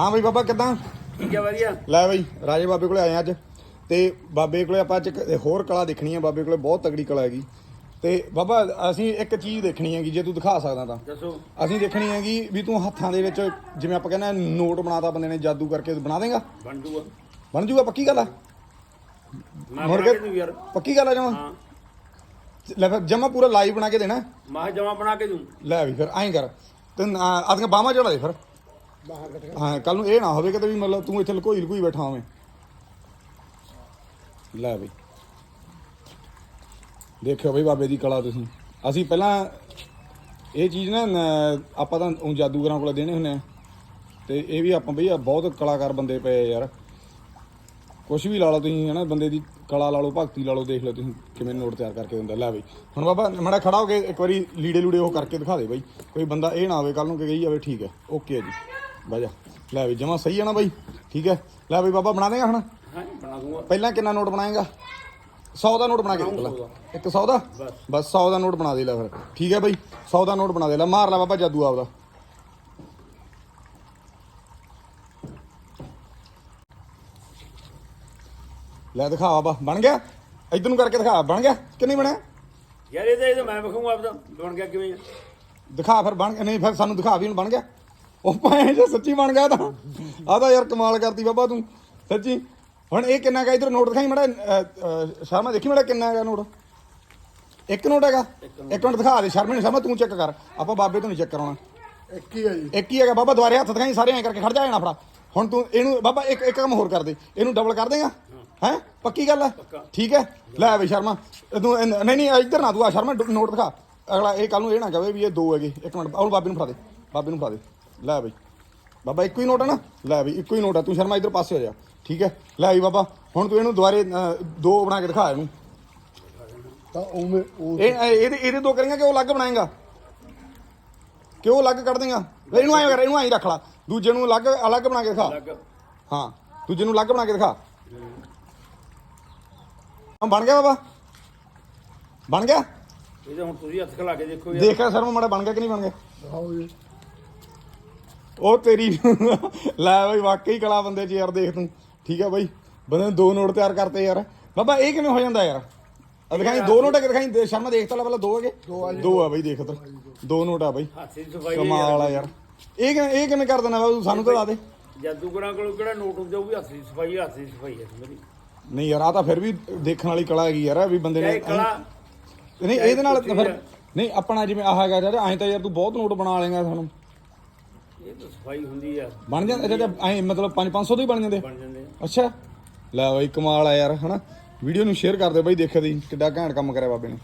ਹਾਂ ਬਈ ਬਾਬਾ ਕਿਦਾਂ? ਠੀਕ ਹੈ ਵਧੀਆ। ਲੈ ਬਈ ਰਾਜੇ ਬਾਬੇ ਕੋਲੇ ਆਏ ਅੱਜ। ਤੇ ਬਾਬੇ ਕੋਲੇ ਆਪਾਂ ਅੱਜ ਹੋਰ ਕਲਾ ਦੇਖਣੀ ਆ ਬਾਬੇ ਕੋਲੇ ਬਹੁਤ ਤਗੜੀ ਕਲਾ ਹੈਗੀ। ਤੇ ਬਾਬਾ ਅਸੀਂ ਇੱਕ ਚੀਜ਼ ਦੇਖਣੀ ਹੈਗੀ ਜੇ ਤੂੰ ਦਿਖਾ ਸਕਦਾ ਤਾਂ। ਦੱਸੋ। ਅਸੀਂ ਦੇਖਣੀ ਹੈਗੀ ਵੀ ਤੂੰ ਹੱਥਾਂ ਦੇ ਵਿੱਚ ਜਿਵੇਂ ਆਪਾਂ ਕਹਿੰਦੇ ਆ ਨੋਟ ਬਣਾਤਾ ਬੰਦੇ ਨੇ ਜਾਦੂ ਕਰਕੇ ਬਣਾ ਦੇਗਾ? ਬਣ ਜੂਗਾ। ਬਣ ਜੂਗਾ ਪੱਕੀ ਗੱਲ ਆ? ਮੈਂ ਮੁੜ ਬਣਾ ਕੇ- ਪੱਕੀ ਗੱਲ ਆ ਜਮਾ? ਹਾਂ। ਲੈ ਫਿਰ ਜਮਾ ਪੂਰਾ ਲਾਈਵ ਬਣਾ ਕੇ ਦੇਣਾ। ਮਾਹ ਜਮਾ ਬਣਾ ਕੇ ਦੂੰ। ਲੈ ਵੀ ਫਿਰ ਐਂ ਕਰ। ਤੇ ਆਦੀਆਂ ਬਾਹਾਂ ਚੜਾ ਦੇ ਫਿਰ। ਹਾਂ, ਕੱਲ ਨੂੰ ਇਹ ਨਾ ਹੋਵੇ ਕਿਤੇ ਵੀ ਮਤਲਬ ਤੂੰ ਇੱਥੇ ਲਕੋਈ ਲਕੋਈ ਬੈਠਾ ਹੋਵੇਂ। ਲੈ ਬਈ। ਦੇਖਿਓ ਬਈ ਬਾਬੇ ਦੀ ਕਲਾ ਤੁਸੀਂ। ਅਸੀਂ ਪਹਿਲਾਂ ਇਹ ਚੀਜ਼ ਨਾ ਨ- ਆਪਾਂ ਤਾਂ ਊਂ ਜਾਦੂਗਰਾਂ ਕੋਲ ਦੇਣੇ ਹੁੰਦੇ ਆ। ਤੇ ਇਹ ਵੀ ਆਪਾਂ ਬਈ ਆ ਬਹੁਤ ਕਲਾਕਾਰ ਬੰਦੇ ਪਏ ਆ ਯਾਰ। ਕੁਛ ਵੀ ਲਾ ਲਓ ਤੁਸੀਂ, ਹਨਾ, ਬੰਦੇ ਦੀ ਕਲਾ ਲਾ ਲਓ, ਭਗਤੀ ਲਾ ਲਓ, ਦੇਖ ਲਓ ਤੁਸੀਂ ਕਿਵੇਂ ਨੋਟ ਤਿਆਰ ਕਰਕੇ ਦਿੰਦਾ। ਲੈ ਬਈ। ਹੁਣ ਬਾਬਾ, ਮੜਾ ਖੜਾ ਹੋ ਕੇ ਇੱਕ ਵਾਰੀ ਲੀੜੇ ਲੂੜੇ ਉਹ ਕਰਕੇ ਦਿਖਾ ਦੇ ਬਈ। ਕੋਈ ਬੰਦਾ ਇਹ ਨਾ ਹੋਵੇ, ਕੱਲ ਨੂੰ ਕਿ ਕਹੀ ਜਾਵੇ, ਠੀਕ ਹੈ, ਓਕੇ ਜੀ। ਬਹਿ ਜਾ। ਲੈ ਬਈ ਜਮਾ ਸਹੀ ਹੈ ਨਾ ਬਈ। ਠੀਕ ਹੈ। ਲੈ ਬਈ ਬਾਬਾ ਬਣਾ ਦੇਗਾ ਹੁਣ। ਹਾਂ ਬਣਾ ਦੂੰਗਾ। ਪਹਿਲਾਂ ਕਿੰਨਾ ਨੋਟ ਬਣਾਏਗਾ? 100 ਦਾ ਨੋਟ ਬਣਾ ਕੇ ਦੇ। ਪਹਿਲਾਂ ਇੱਕ 100 ਦਾ? ਬਸ। ਬਸ 100 ਦਾ ਨੋਟ ਬਣਾ ਦੇ ਲੈ ਫਿਰ। ਠੀਕ ਹੈ ਬਈ। 100 ਦਾ ਨੋਟ ਬਣਾ ਦੇ ਲੈ। ਮਾਰ ਲੈ ਬਾਬਾ ਜਾਦੂ ਆਪਦਾ। ਲੈ ਦਿਖਾ ਬਾਬਾ। ਬਣ ਗਿਆ? ਇਧਰ ਨੂੰ ਕਰਕੇ ਦਿਖਾ। ਬਣ ਗਿਆ? ਕਿ ਨਹੀਂ ਬਣਿਆ? ਯਾਰ ਇਹ ਤਾਂ ਇਹ ਤਾਂ ਮੈਂ ਵਿਖਾਉਂਗਾ ਆਪਦਾ। ਬਣ ਗਿਆ ਕਿਵੇਂ ਦਿਖਾ ਫਿਰ। ਬਣ ਨਹੀਂ ਫਿਰ ਸਾਨੂੰ ਦਿਖਾ ਵੀ ਹੁਣ ਬਣ ਗਿਆ। ਉਹ ਪਾਏ ਜੇ ਸੱਚੀ ਬਣ ਗਿਆ ਤਾਂ। ਆ ਤਾਂ ਯਾਰ ਕਮਾਲ ਕਰਤੀ ਬਾਬਾ ਤੂੰ। ਸੱਚੀ। ਹੁਣ ਇਹ ਕਿੰਨਾ ਗਾ? ਇਧਰ ਨੋਟ ਦਿਖਾਈ ਮੜਾ ਸ਼ਰਮਾ ਦੇਖੀ ਮੜਾ ਕਿੰਨਾ ਹੈਗਾ ਨੋਟ? ਇੱਕ ਨੋਟ ਹੈਗਾ? ਇੱਕ ਮਿੰਟ ਦਿਖਾ ਦੇ ਸ਼ਰਮੇ ਨੂੰ। ਸ਼ਰਮਾ ਤੂੰ ਚੈੱਕ ਕਰ। ਆਪਾਂ ਬਾਬੇ ਤੋਂ ਨਹੀਂ ਚੈੱਕ ਕਰਾਉਣਾ। ਇੱਕ ਹੀ ਹੈ ਜੀ। ਇੱਕ ਹੀ ਹੈਗਾ। ਬਾਬਾ ਦੁਆਰੇ ਹੱਥ ਦਿਖਾਈ ਸਾਰੇ ਐਂ ਕਰਕੇ ਖੜ ਜਾ ਜਾਣਾ ਫੜਾ। ਹੁਣ ਤੂੰ ਇਹਨੂੰ ਬਾਬਾ ਇੱਕ ਇੱਕ ਕੰਮ ਹੋਰ ਕਰ ਦੇ। ਇਹਨੂੰ ਡਬਲ ਕਰ ਦੇਗਾ? ਹੈ? ਪੱਕੀ ਗੱਲ ਹੈ ਠੀਕ ਹੈ? ਲੈ ਬਈ ਸ਼ਰਮਾ। ਤੂੰ ਨਹੀਂ ਨਹੀਂ ਇੱਧਰ ਨਾ ਤੂੰ ਆ। ਸ਼ਰਮਾ ਨੋਟ ਦਿਖਾ। ਅਗਲਾ ਇਹ ਕੱਲ ਨੂੰ ਇਹ ਨਾ ਕਹੇ ਵੀ ਇਹ ਦੋ ਹੈਗੇ। ਇੱਕ ਮਿੰਟ ਉਹਨੂੰ ਬਾਬੇ ਨੂੰ ਫੜਾ ਦੇ। ਬਾਬੇ ਨੂੰ ਫੜਾ ਦੇ। ਲੈ ਬਈ। ਬਾਬਾ ਇੱਕੋ ਹੀ ਨੋਟ ਹੈ ਨਾ? ਲੈ ਬਈ ਇੱਕੋ ਹੀ ਨੋਟ ਹੈ ਤੂੰ ਸ਼ਰਮਾ ਇੱਧਰ ਪਾਸੇ ਹੋ ਜਾ। ਠੀਕ ਹੈ? ਲੈ ਬਈ ਬਾਬਾ ਹੁਣ ਤੂੰ ਇਹਨੂੰ ਦੁਬਾਰੇ ਅ, ਦੋ ਬਣਾ ਕੇ ਦਿਖਾ ਇਹਨੂੰ। ਤਾਂ ਉਵੇਂ ਉਹ ਇਹ ਇਹ- ਇਹਦੇ ਇਹਦੇ ਦੋ ਕਰਾਂਗਾ ਕਿ ਉਹ ਅਲੱਗ ਬਣਾਏਗਾ? ਕਿ ਉਹ ਅਲੱਗ ਕੱਢ ਦੇਗਾ? ਇਹਨੂੰ ਐਂ ਕਰ ਇਹਨੂੰ ਐਂ ਰੱਖ ਲਾ। ਦੂਜੇ ਨੂੰ ਅਲੱਗ ਅਲੱਗ ਬਣਾ ਕੇ ਦਿਖਾ। ਹਾਂ ਦੂਜੇ ਨੂੰ ਅਲੱਗ ਬਣਾ ਕੇ ਦਿਖਾ। ਹਾਂ ਬਣ ਗਿਆ ਬਾਬਾ? ਬਣ ਗਿਆ? ਇਹ ਤਾਂ ਹੁਣ ਤੁਸੀਂ ਹੱਥ ਖਲਾ ਕੇ ਦੇਖੋ ਯਾਰ। ਦੇਖਿਆ ਸਰ ਮੜਾ ਬਣ ਗਿਆ ਕਿ ਨਹੀਂ ਬਣ ਗਿਆ? ਦਿਖਾਓ ਜੀ। ਉਹ ਤੇਰੀ ਲੈ ਬਈ ਵਾਕਈ ਕਲਾ ਬੰਦੇ ਚ ਯਾਰ ਦੇਖ ਤੂੰ। ਠੀਕ ਹੈ ਬਾਈ ਬੰਦੇ ਨੇ ਦੋ ਨੋਟ ਤਿਆਰ ਕਰਤੇ ਯਾਰ। ਬਾਬਾ ਇਹ ਕਿਵੇਂ ਹੋ ਜਾਂਦਾ ਯਾਰ? ਆ ਦਿਖਾਈ ਦੋ ਨੋਟ ਦਿਖਾਈ ਸ਼ਰਮਾ ਦੇਖ ਤਾਂ ਲੈ ਪਹਿਲਾਂ ਦੋ ਹੈਗੇ। ਦੋ ਆ ਬਾਈ ਦੇਖ ਇੱਧਰ। ਦੋ ਨੋਟ ਆ ਬਾਈ। ਕਮਾਲ ਆ ਯਾਰ। ਇਹ ਕਿਵੇਂ ਇਹ ਕਿਵੇਂ ਕਰ ਦੇਣਾ ਬਾਬੂ ਸਾਨੂੰ ਤਾਂ ਲਾ ਦੇ। ਜਾਦੂਗਰਾਂ ਕੋਲ ਕਿਹੜਾ ਨੋਟ ਵੀ ਹੱਥ ਦੀ ਸਫ਼ਾਈ ਹੱਥ ਦੀ ਸਫ਼ਾਈ ਹੈ ਮੇਰੀ ਨਹੀਂ ਯਾਰ ਆ ਤਾਂ ਫਿਰ ਵੀ ਦੇਖਣ ਵਾਲੀ ਕਲਾ ਹੈਗੀ ਯਾਰ ਵੀ ਬੰਦੇ ਨੇ ਨਹੀਂ ਇਹਦੇ ਨਾਲ ਫਿਰ ਆ। ਨਹੀਂ ਆਪਣਾ ਜਿਵੇਂ ਆਹ ਹੈਗਾ ਯਾਰ ਐਂ ਤਾਂ ਯਾਰ ਤੂੰ ਬਹੁਤ ਨੋਟ ਬਣਾ ਲੇਗਾ ਤੁਹਾਨੂੰ ਇਹ ਤਾਂ ਸਫ਼ਾਈ ਹੁੰਦੀ ਆ। ਬਣ ਜਾਂਦੇ? ਇਹਦੇ ਤਾਂ ਐਂ ਮਤਲਬ 5 500 ਦੇ ਹੀ ਬਣ ਜਾਂਦੇ? ਬਣ ਜਾਂਦੇ ਆ। ਅੱਛਾ। ਲੈ ਬਾਈ ਕਮਾਲ ਆ ਯਾਰ ਹਨਾ? ਵੀਡੀਓ ਨੂੰ ਸ਼ੇਅਰ ਕਰ ਦੇ ਬਾਈ ਦੇਖਿਆ ਦੀ ਕਿੱਡਾ ਘੈਂਟ ਕੰਮ ਕਰਿਆ ਬਾਬੇ ਨੇ।